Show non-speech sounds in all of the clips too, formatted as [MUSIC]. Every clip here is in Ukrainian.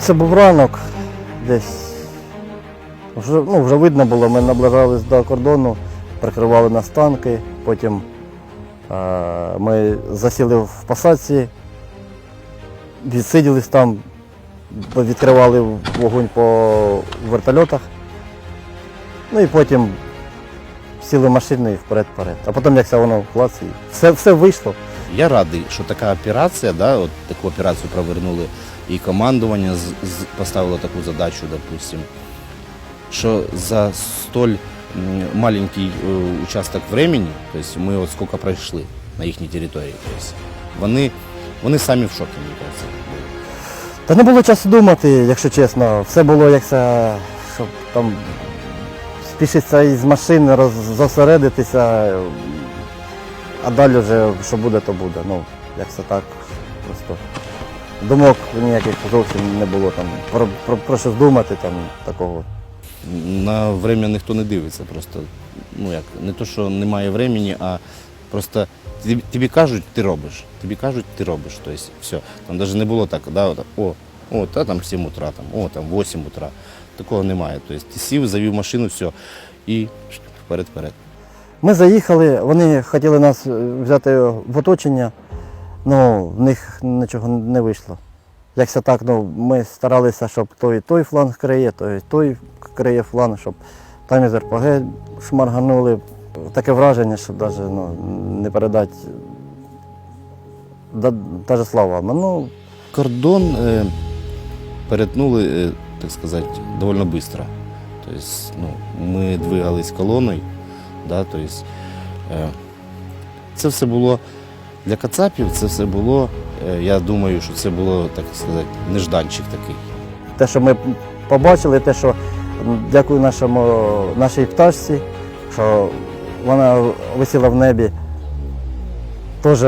Це був ранок десь. Вже, ну, вже видно було, ми наближались до кордону, прикривали нас танки, потім е, ми засіли в посадці, відсиділись там, відкривали вогонь по вертольотах. Ну і потім сіли в машину і вперед-вперед. А потім як це воно клац, і все, все вийшло. Я радий, що така операція, да, от таку операцію провернули, і командування поставило таку задачу, допустим, що за столь маленький е, участок времени, тобто ми от скільки пройшли на їхній території, вони, вони самі в шокі, мені кажеться. Та не було часу думати, якщо чесно. Все було як щоб там спішитися із машини, роз, зосередитися, а далі вже що буде, то буде. Ну, як це так, просто. Думок ніяких зовсім не було там. Про, про, про щось думати там такого. На время ніхто не дивиться, просто ну як не то, що немає времени, а просто тобі, кажуть, ти робиш. Тобі кажуть, ти робиш. Тобто, все. Там навіть не було так, да, от, о, о, та там 7 утра, там, о, там 8 утра. Такого немає. Тобто ти сів, завів машину, все, і вперед-вперед. Ми заїхали, вони хотіли нас е, взяти в оточення, ну в них нічого не вийшло. Якся так, ну, ми старалися, щоб той той фланг криє, той той криє фланг, щоб там із РПГ шмарганули. Таке враження, що навіть ну, не передати да, даже словами. Ну, Кордон е, перетнули, е, так сказати, доволі швидко. Тобто, ну, ми двигались колоною, да, тобто, е, це все було для кацапів, це все було, е, я думаю, що це було, так сказати, нежданчик такий. те, що ми побачили, те, що дякую нашому, нашій пташці, що вона висіла в небі, теж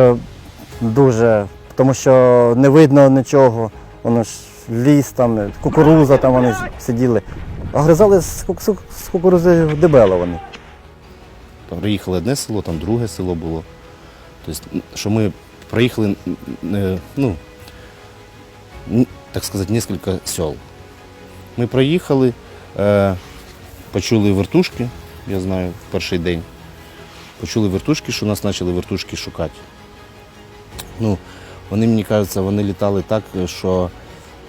дуже, тому що не видно нічого, воно ж ліс, там, кукуруза, там вони сиділи. А гризали з, з- з кукурузи дебела вони. Там приїхали одне село, там друге село було. Тобто, що ми проїхали, е, ну, так сказати, кілька сел. Ми проїхали, е, почули вертушки, я знаю, в перший день. Почули вертушки, що нас почали вертушки шукати. Ну, вони, мені кажеться, вони літали так, що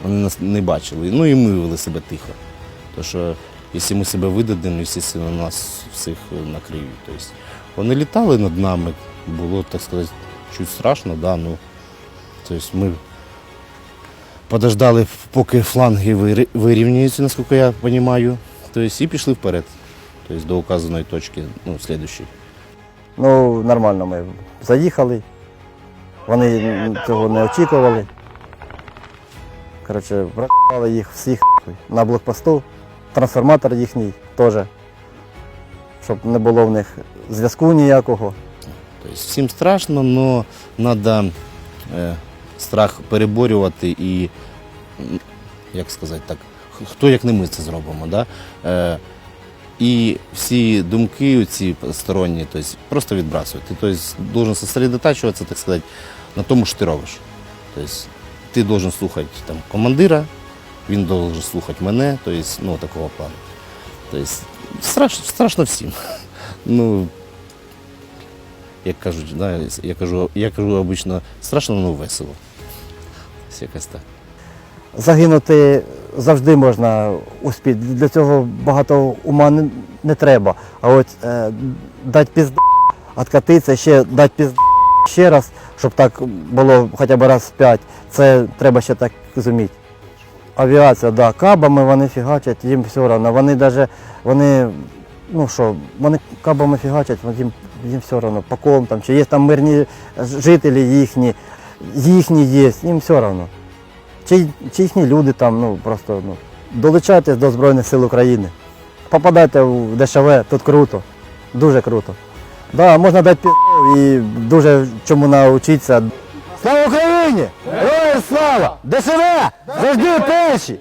вони нас не бачили. Ну і ми вели себе тихо. Тому що якщо ми себе видадимо, звісно, нас всіх накриють. Тобто, вони літали над нами, було, так сказати, чуть страшно, да, ну, тобто ми подождали, поки фланги вирі- вирівняються, наскільки я розумію, тобто, і пішли вперед, тобто, до указаної точки, ну, слідущої. Ну, нормально ми заїхали. Вони цього не очікували. Коротше, врахували їх всіх на блокпосту. Трансформатор їхній теж. Щоб не було в них зв'язку ніякого. Тобто, всім страшно, але треба е, страх переборювати і, як сказати так, хто як не ми це зробимо. Да? Е, і всі думки ці сторонні, тобто, просто відбрасувати. Ти тобто, должен сосредотачуватися, так сказати, на тому, що ти робиш. Тобто, ти должен слухати там, командира, він должен слухати мене, тобто, ну, такого плану. Тобто, страшно, страшно всім. [LAUGHS] Ну, як кажуть, да, я кажу, я кажу обично страшно, але весело. Ось якось так. Загинути завжди можна успіти. Для цього багато ума не, не треба. А от е, дати пізд, откатитися, ще дати пізд ще раз, щоб так було хоча б раз в п'ять, це треба ще так зуміти. Авіація, да, кабами вони фігачать, їм все одно. Вони навіть, вони, ну що, вони кабами фігачать, їм, їм все одно, по ком там, чи є там мирні жителі їхні, їхні є, їм все одно. Чи, чи їхні люди там, ну просто ну, долучайтесь до Збройних сил України. Попадайте в ДШВ, тут круто, дуже круто. Да, можна дати пі***у і дуже чому навчитися. Слава Україні! Героям слава! ДШВ! Завжди перші!